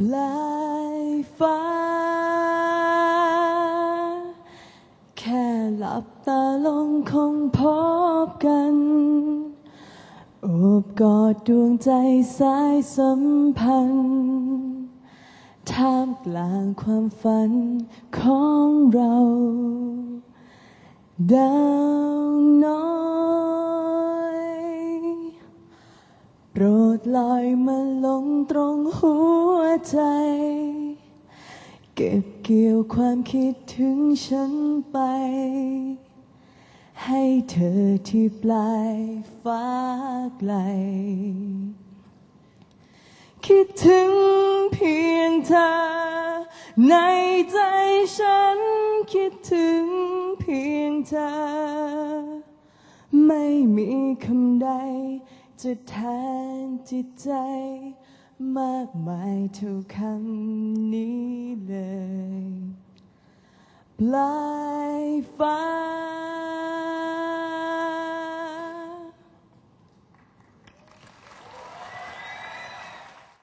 ปลายฟ้า แค่หลับตาลงคงพบกันโอบกอดดวงใจสายสัมพันธ์ท่ามกลางความฝันของเรา ดาวน้อยโปรดลอยมาลงตรง ใจ เก็บเกี่ยวความคิดถึงฉันไป ให้เธอที่ปลายฟ้าไกล คิดถึงเพียงเธอ ในใจฉันคิดถึงเพียงเธอ ไม่มีคำใดจะแทนจิตใจ มากมายเท่าคำนี้เลย ปลายฟ้า